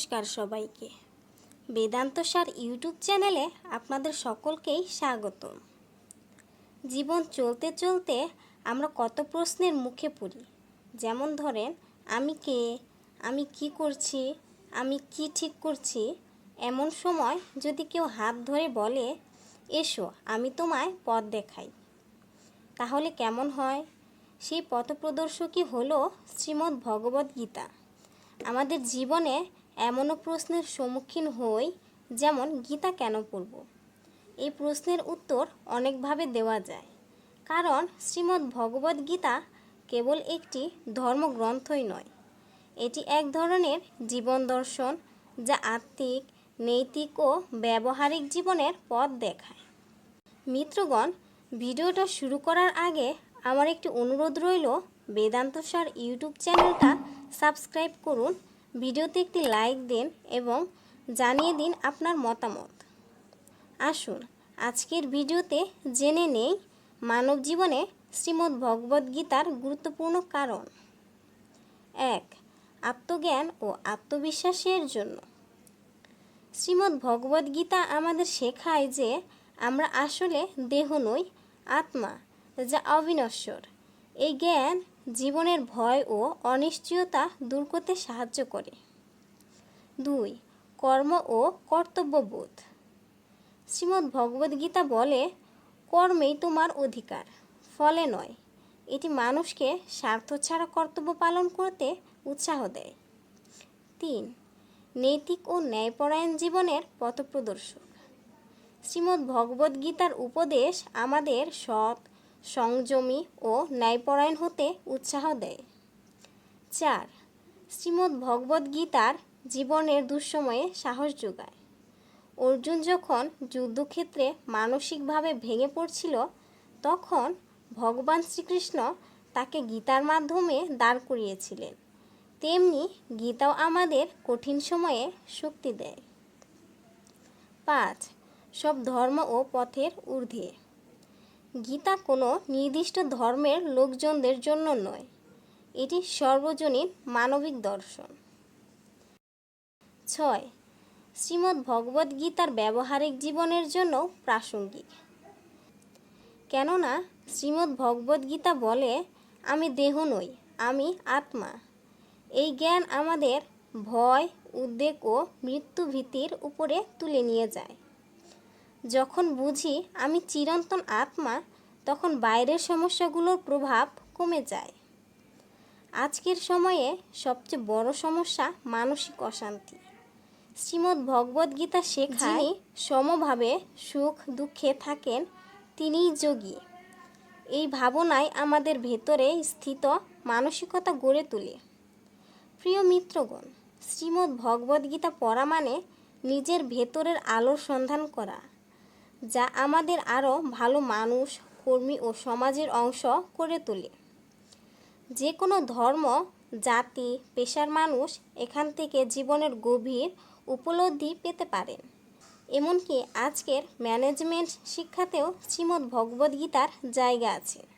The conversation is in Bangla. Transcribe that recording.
নমস্কার সবাইকে। বেদান্ত সার ইউটিউব চ্যানেলে আপনাদের সকলকেই স্বাগতম। জীবন চলতে চলতে আমরা কত প্রশ্নের মুখে পড়ি। যেমন ধরেন, আমি কে? আমি কি করছি? আমি কি ঠিক করছি? এমন সময় যদি কেউ হাত ধরে বলে, এসো, আমি তোমায় পথ দেখাই। তাহলে কেমন হয়? সেই পথপ্রদর্শকই হলো শ্রীমদ্ ভগবদ্ গীতা। আমাদের জীবনে এমনও প্রশ্নের সম্মুখীন হই যেমন, গীতা কেন পড়ব? এই প্রশ্নের উত্তর অনেকভাবে দেওয়া যায়। কারণ, শ্রীমদ্ ভগবদ্ গীতা কেবল একটি ধর্মগ্রন্থই নয়। এটি এক ধরনের জীবন দর্শন যা আত্মিক, নৈতিক ও ব্যবহারিক জীবনের পথ দেখায়। মিত্রগণ, ভিডিওটা শুরু করার আগে আমার একটি অনুরোধ রইল বেদান্ত সার ইউটিউব চ্যানেলটা সাবস্ক্রাইব করুন ভিডিওতে একটি লাইক দিন এবং জানিয়ে দিন আপনার মতামত। আসুন, আজকের ভিডিওতে জেনে নেই মানব জীবনে শ্রীমদ্ ভগবদ্ গীতার গুরুত্বপূর্ণ কারণ। এক, আত্মজ্ঞান ও আত্মবিশ্বাসের জন্য। শ্রীমদ্ ভগবদ্ গীতা আমাদের শেখায় যে আমরা আসলে দেহ নই, আত্মা যা অবিনশ্বর। এই জ্ঞান জীবনের ভয় ও অনিশ্চয়তা দূর করতে সাহায্য করে। দুই, কর্ম ও কর্তব্যবোধ। শ্রীমদ্ ভগবদ্ গীতা বলে, কর্মেই তোমার অধিকার, ফলে নয়। এটি মানুষকে স্বার্থ ছাড়া কর্তব্য পালন করতে উৎসাহ দেয়। তিন, নৈতিক ও ন্যায়পরায়ণ জীবনের পথপ্রদর্শক। শ্রীমদ্ ভগবদ্গীতার উপদেশ আমাদের সৎ সংযমী ও ন্যায়পরায়ণ হতে উৎসাহ দেয়। চার, শ্রীমদ্ ভগবদ্ গীতার জীবনের দুঃসময়ে সাহস যোগায়। অর্জুন যখন যুদ্ধক্ষেত্রে মানসিকভাবে ভেঙে পড়ছিল, তখন ভগবান শ্রীকৃষ্ণ তাকে গীতার মাধ্যমে দাঁড় করিয়েছিলেন। তেমনি গীতাও আমাদের কঠিন সময়ে শক্তি দেয়। পাঁচ, সব ধর্ম ও পথের ঊর্ধ্বে। গীতা কোনো নির্দিষ্ট ধর্মের লোকজনদের জন্য নয়। এটি সর্বজনীন মানবিক দর্শন। ছয়। শ্রীমদ্ ভগবদ্ গীতার ব্যবহারিক জীবনের জন্য প্রাসঙ্গিক। কেননা, শ্রীমদ্ ভগবদ্ গীতা বলে, আমি দেহ নই, আমি আত্মা। এই জ্ঞান আমাদের ভয়, উদ্বেগ ও মৃত্যু ভীতির উপরে তুলে নিয়ে যায়। যখন বুঝি আমি চিরন্তন আত্মা তখন বাইরের সমস্যাগুলোর প্রভাব কমে যায়। আজকের সময়ে সবচেয়ে বড় সমস্যা মানসিক অশান্তি। শ্রীমদ্ ভগবদ্ গীতা শেখায় সমভাবে সুখ দুঃখে থাকেন তিনিই যোগী। এই ভাবনায় আমাদের ভেতরে স্থিত মানসিকতা গড়ে তোলে। প্রিয় মিত্রগণ শ্রীমদ্ ভগবদ্গীতা পড়া মানে নিজের ভেতরের আলোর সন্ধান করা। যা আমাদের আরও ভালো মানুষ, কর্মী ও সমাজের অংশ করে তোলে। যে কোনো ধর্ম, জাতি, পেশার মানুষ এখান থেকে জীবনের গভীর উপলব্ধি পেতে পারেন এমনকি আজকের ম্যানেজমেন্ট শিক্ষাতেও শ্রীমদ্ ভগবদ্গীতার জায়গা আছে।